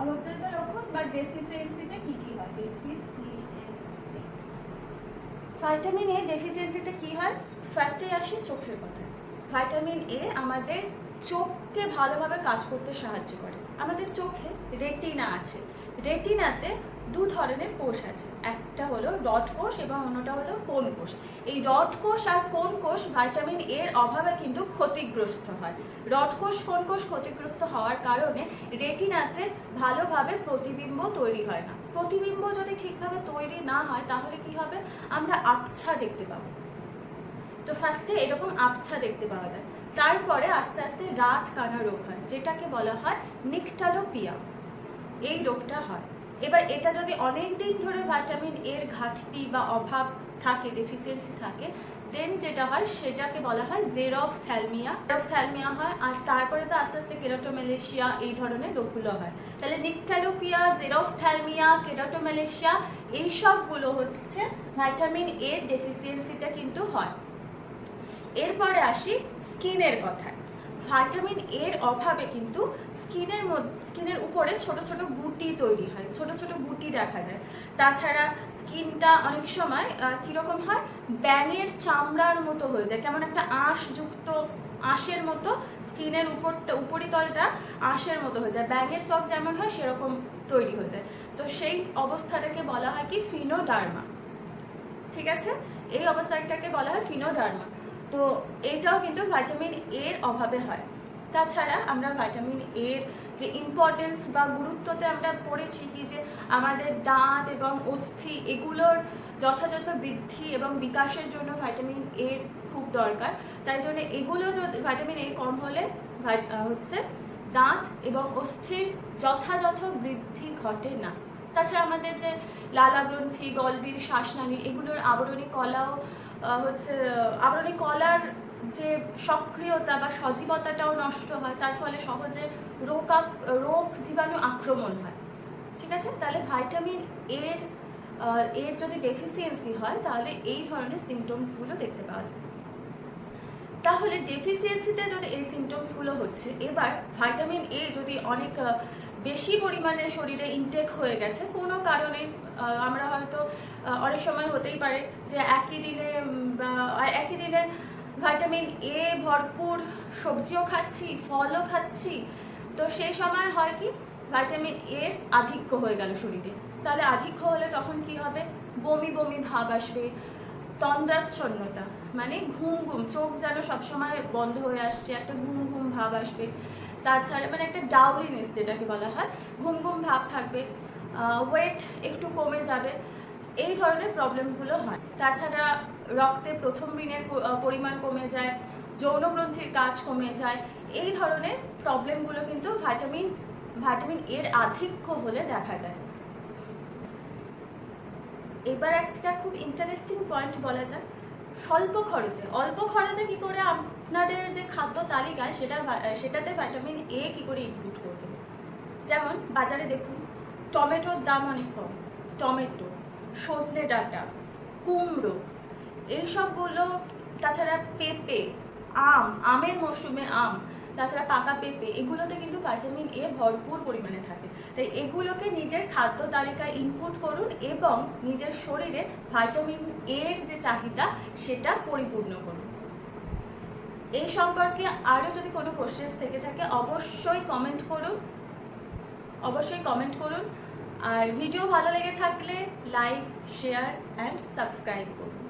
অভাবজনিত লক্ষণ বা ডেফিসিয়েন্সিতে কি কি হয়? ডেফিসিয়েন্সি ভাইটামিন এ ডেফিসিয়েন্সিতে কি হয়? ফার্স্টে আসি চোখের কথা। ভাইটামিন এ আমাদের চোখকে ভালোভাবে কাজ করতে সাহায্য করে। আমাদের চোখে রেটিনা আছে। রেটিনাতে দু ধরনের কোষ আছে। একটা হলো ডট কোষ এবং অন্যটা হলো কোন কোষ। এই ডট কোষ আর কোন কোষ ভাইটামিন এর অভাবে কিন্তু ক্ষতিগ্রস্ত হয়। ডট কোষ, কোন কোষ ক্ষতিগ্রস্ত হওয়ার কারণে রেটিনাতে ভালোভাবে প্রতিবিম্ব তৈরি হয় না। প্রতিবিম্ব যদি ঠিকভাবে তৈরি না হয়, তাহলে কি হবে? আমরা আবছা দেখতে পাবো। তো ফার্স্টে এরকম আবছা দেখতে পাওয়া যায়। তারপরে আস্তে আস্তে রাত কানা রোগ হয়, যেটাকে বলা হয় নিকটালোপিয়া। এই রোগটা হয়। এবার এটা যদি অনেক দিন ধরে ভাইটামিন এর ঘাটতি বা অভাব থাকে ডেফিসিয়েন্সি থাকে দেন যেটা হয় সেটাকে বলা হয় জেরফ থ্যালমিয়া জেরফ থ্যালমিয়া হয়, আর তারপরে তো আস্তে আস্তে কেরাটোমেলেশিয়া এই ধরনের রোগগুলো হয়। তাহলে নিকটালোপিয়া জেরফ থ্যালমিয়া কেরাটোমেলেশিয়া এই সবগুলো হচ্ছে ভাইটামিন এর ডেফিসিয়েন্সিতে কিন্তু হয়। এরপরে আসি স্কিনের কথায়। ভাইটামিন এর অভাবে কিন্তু স্কিনের স্কিনের উপরে ছোট ছোট গুটি তৈরি হয়, ছোট ছোট গুটি দেখা যায়। তাছাড়া স্কিনটা অনেক সময় কীরকম হয়? ব্যাঙের চামড়ার মতো হয়ে যায়। কেমন একটা আঁশযুক্ত আঁশের মতো স্কিনের উপরটা উপরিতলটা আঁশের মতো হয়ে যায়। ব্যাঙের ত্বক যেমন হয়, সেরকম তৈরি হয়ে যায়। তো সেই অবস্থাটাকে বলা হয় কি, ফিনোডার্মা। ঠিক আছে? এই অবস্থাটাকে বলা হয় ফিনোডার্মা। তো এটাও কিন্তু ভাইটামিন এর অভাবে হয়। তাছাড়া আমরা ভাইটামিন এর যে ইম্পর্টেন্স বা গুরুত্বতে আমরা পড়েছি কি যে আমাদের দাঁত এবং অস্থি এগুলোর যথাযথ বৃদ্ধি এবং বিকাশের জন্য ভাইটামিন এর খুব দরকার। তাই জন্য এগুলো যদি ভাইটামিন এ কম হলে হচ্ছে দাঁত এবং অস্থির যথাযথ বৃদ্ধি ঘটে না। তাছাড়া আমাদের যে লালা গ্রন্থি, গলবির শ্বাসনালী এগুলোর আবরণী কলাও হচ্ছে, আবরণী কলার যে সক্রিয়তা বা সজীবতাটাও নষ্ট হয়, তার ফলে সহজে রোগ রোগ জীবাণু আক্রমণ হয়। ঠিক আছে? তাহলে ভাইটামিন এর এর যদি ডেফিসিয়েন্সি হয়, তাহলে এই ধরনের সিমটমসগুলো দেখতে পাওয়া যায়। তাহলে ডেফিসিয়েন্সিতে যদি এই সিমটমসগুলো হচ্ছে, এবার ভাইটামিন এ যদি অনেক বেশি পরিমাণে শরীরে ইনটেক হয়ে গেছে, কোনো কারণে আমরা হয়তো অনেক সময় হতেই পারে যে একই দিনে একই দিনে ভাইটামিন এ ভরপুর সবজিও খাচ্ছি, ফলও খাচ্ছি, তো সেই সময় হয় কি ভাইটামিন এর আধিক্য হয়ে গেল শরীরে। তাহলে আধিক্য হলে তখন কি হবে? বমি বমি ভাব আসবে তন্দ্রাচ্ছন্নতা মানে ঘুম ঘুম, চোখ যেন সবসময় বন্ধ হয়ে আসছে, একটা ঘুম ঘুম ভাব আসবে। তাছাড়া মানে একটা ডাউরিনেস যেটাকে বলা হয়, ঘুম ঘুম ভাব থাকবে ওয়েট একটু কমে যাবে, এই ধরনের প্রবলেমগুলো হয়। তাছাড়া রক্তে প্রথম দিনের পরিমাণ কমে যায়, যৌন গ্রন্থির কাজ কমে যায়, এই ধরনের প্রবলেমগুলো কিন্তু ভাইটামিন ভাইটামিন এর আধিক্য হলে দেখা যায়। এবার একটা খুব ইন্টারেস্টিং পয়েন্ট বলা যায় স্বল্প খরচে, অল্প খরচে কি করে আপনাদের যে খাদ্য তালিকায় সেটা সেটাতে ভিটামিন এ কি করে ইনপুট করবে? যেমন, বাজারে দেখুন, টমেটোর দাম অনেক কম। টমেটো, সজনে ডাঁটা, কুমড়ো, এইসবগুলো, তাছাড়া পেঁপে, আম, আমের মরশুমে আম তাছাড়া পাকা পেঁপে, এগুলোতে কিন্তু ভিটামিন এ ভরপুর পরিমাণে থাকে। তাই এগুলোকে নিজের খাদ্য তালিকায় ইনপুট করুন এবং নিজের শরীরে ভিটামিন এর যে চাহিদা, সেটা পরিপূর্ণ করুন। এই সম্পর্কে আরও যদি কোনো কোশ্চেন্স থেকে থাকে, অবশ্যই কমেন্ট করুন। অবশ্যই কমেন্ট করুন। আর ভিডিও ভালো লেগে থাকলে লাইক শেয়ার অ্যান্ড সাবস্ক্রাইব করুন।